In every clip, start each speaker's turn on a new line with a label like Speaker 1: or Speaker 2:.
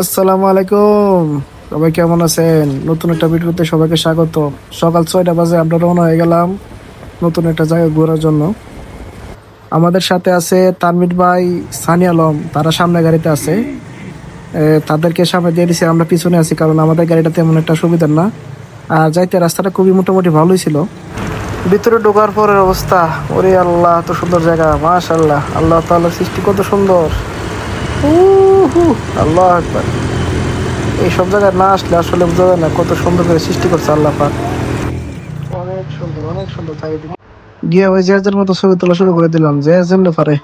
Speaker 1: আসসালামু আলাইকুম। সবাই কেমন আছেন? নতুন একটা ভিডিওতে সবাইকে স্বাগত সকাল ছয়টা বাজে আমরা রওনা হয়ে গেলাম নতুন একটা জায়গা ঘোরার জন্য। আমাদের সাথে আছে তানমির ভাই সানি আলম তারা সামনে গাড়িতে আছে। তাদেরকে সামনে দিয়ে দিছি আমরা পিছনে আছি কারণ আমাদের গাড়িটা তেমন একটা সুবিধার না। আর যাইতে রাস্তাটা খুবই মোটামুটি ভালোই ছিল। ভিতরে ঢোকার পরের অবস্থা ওরে আল্লাহ এত সুন্দর জায়গা মাশাল্লাহ আল্লাহ তাআলার সৃষ্টি কত সুন্দর। উহু, আল্লাহ আকবার। এই সব জায়গায় না আসলে আসলে বোঝা যায় না কত সুন্দর করে সৃষ্টি করছে আল্লাহ পাক। অনেক সুন্দর অনেক সুন্দর থাকে গিয়ে ওই জেহাজের মতো ছবি তোলা শুরু করে দিলাম পারে।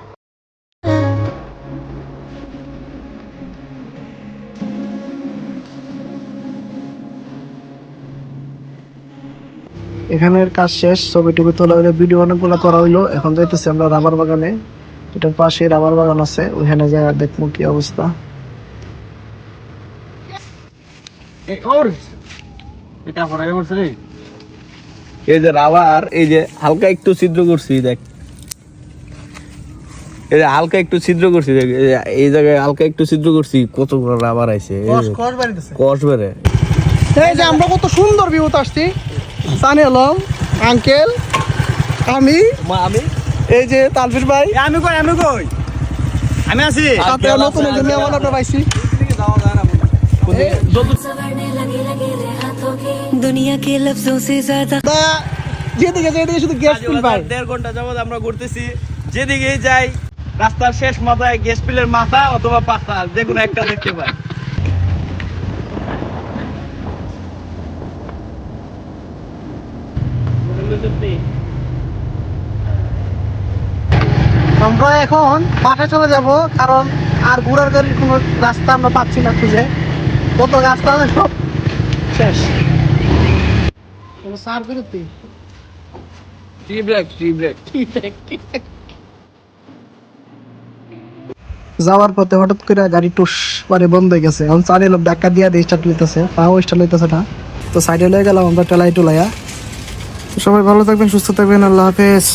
Speaker 1: এখানের কাজ শেষ, ছবি টবি তোলা হইল ভিডিও অনেকগুলো করা হইল। এখন যাইতেছি আমরা রাবার বাগানে। এটার পাশে রাবার বাগান আছে ওইখানে যা দেখব কি অবস্থা।
Speaker 2: এই যে রাবার এই যে হালকা একটু ছিদ্র করছি দেখ। এই যে হালকা একটু ছিদ্র করছি দেখ। এই জায়গায় হালকা একটু ছিদ্র করছি কত বড় রাবার আইছে। কষ বেড়ে
Speaker 1: এই যে আমরা কত সুন্দর ভিউতে আসছি। সানি আলম আঙ্কেল আমি।
Speaker 2: আমি?
Speaker 1: এই যে তালফির ভাই
Speaker 2: আমি কই আমি কই আমি আছি
Speaker 1: সাথে নতুন একজন মেহমান আমরা পাইছি
Speaker 3: संवरने लगे लगे रे हाथों की दुनिया के लफ्जों से ज्यादा
Speaker 1: তা যেদিকে যেদিকে শুধু গেস্ট ফিল পাই
Speaker 2: দেড় ঘন্টা যাবত আমরা ঘুরতেছি যেদিকেই যাই রাস্তার শেষ মাথায় গ্যাস পিলের মাথা অথবা পাতা যে কোনো একটা দেখতে পাই
Speaker 1: আমরা এখন পাশে চলে যাব কারণ আর গাড়ির কোনো রাস্তা আমরা পাচ্ছি না খুঁজে। কত রাস্তা সব শেষ। সার বিরতি
Speaker 2: টি ব্রেক টি ব্রেক।
Speaker 1: যাওয়ার পথে হঠাৎ করে গাড়ি টুস মানে বন্ধ হয়ে গেছে। এখন চারি লোক ডাক্কা দিয়ে দিয়ে স্টার্ট লইতেছে পাও স্টার্ট লইতেছে না। তো সাইডে লয়ে গেলাম আমরা টেলাই টুলাইয়া। সবাই ভালো থাকবেন সুস্থ থাকবেন আল্লাহ হাফেজ।